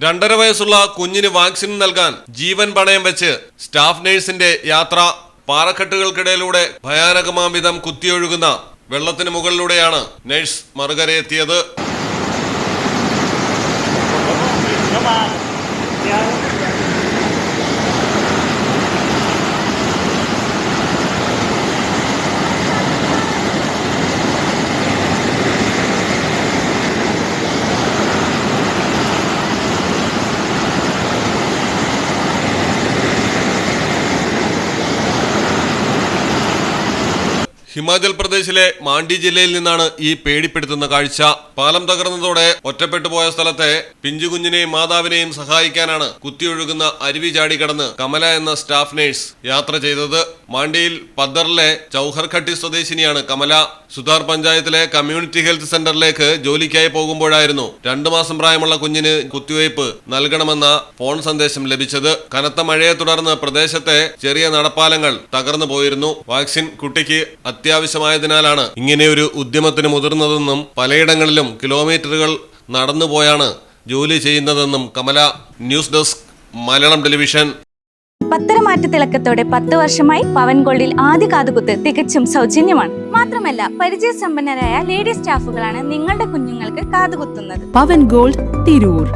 രണ്ടര വയസ്സുള്ള കുഞ്ഞിന് വാക്സിൻ നൽകാൻ ജീവൻ പണയം വെച്ച് സ്റ്റാഫ് നഴ്സിന്റെ യാത്ര പാറക്കെട്ടുകൾക്കിടയിലൂടെ ഭയാനകമാംവിധം കുത്തിയൊഴുകുന്ന വെള്ളത്തിന് മുകളിലൂടെയാണ് നഴ്സ് മറുകരയെത്തിയത്. ഹിമാചൽ പ്രദേശിലെ മാണ്ഡി ജില്ലയിൽ നിന്നാണ് ഈ പേടിപ്പെടുത്തുന്ന കാഴ്ച. പാലം തകർന്നതോടെ ഒറ്റപ്പെട്ടു പോയ സ്ഥലത്തെ പിഞ്ചുകുഞ്ഞിനെയും മാതാവിനെയും സഹായിക്കാനാണ് കുത്തിയൊഴുകുന്ന അരുവി ചാടി കടന്ന് കമല എന്ന സ്റ്റാഫ് നേഴ്സ് യാത്ര ചെയ്തത്. മാണ്ടിയിൽ പദ്ദറിലെ ചൌഹർഘട്ടി സ്വദേശിനിയാണ് കമല. സുതാർ പഞ്ചായത്തിലെ കമ്മ്യൂണിറ്റി ഹെൽത്ത് സെന്ററിലേക്ക് ജോലിക്കായി പോകുമ്പോഴായിരുന്നു രണ്ടു മാസം പ്രായമുള്ള കുഞ്ഞിന് കുത്തിവയ്പ് നൽകണമെന്ന ഫോൺ സന്ദേശം ലഭിച്ചത്. കനത്ത മഴയെ തുടർന്ന് പ്രദേശത്തെ ചെറിയ നടപ്പാലങ്ങൾ തകർന്നു പോയിരുന്നു. വാക്സിൻ കുട്ടിക്ക് അത്യാവശ്യമായതിനാലാണ്. ഇങ്ങനെയൊരു ഉദ്യമത്തിന് മുതിർന്നതെന്നും പലയിടങ്ങളിലും കിലോമീറ്ററുകൾ നടന്നുപോയാണ് ജോലി ചെയ്യുന്നതെന്നും Kamala news desk Malayalam television. പത്തരമാറ്റ തിളക്കത്തോടെ പത്ത് വർഷമായി പവൻ ഗോൾഡിൽ ആദ്യ കാതുകുത്ത് തികച്ചും സൗജന്യമാണ്. മാത്രമല്ല പരിചയസമ്പന്നരായ ലേഡി സ്റ്റാഫുകളാണ് നിങ്ങളുടെ കുഞ്ഞുങ്ങൾക്ക് കാതുകുത്തുന്നത്. പവൻ ഗോൾഡ് തിരൂർ.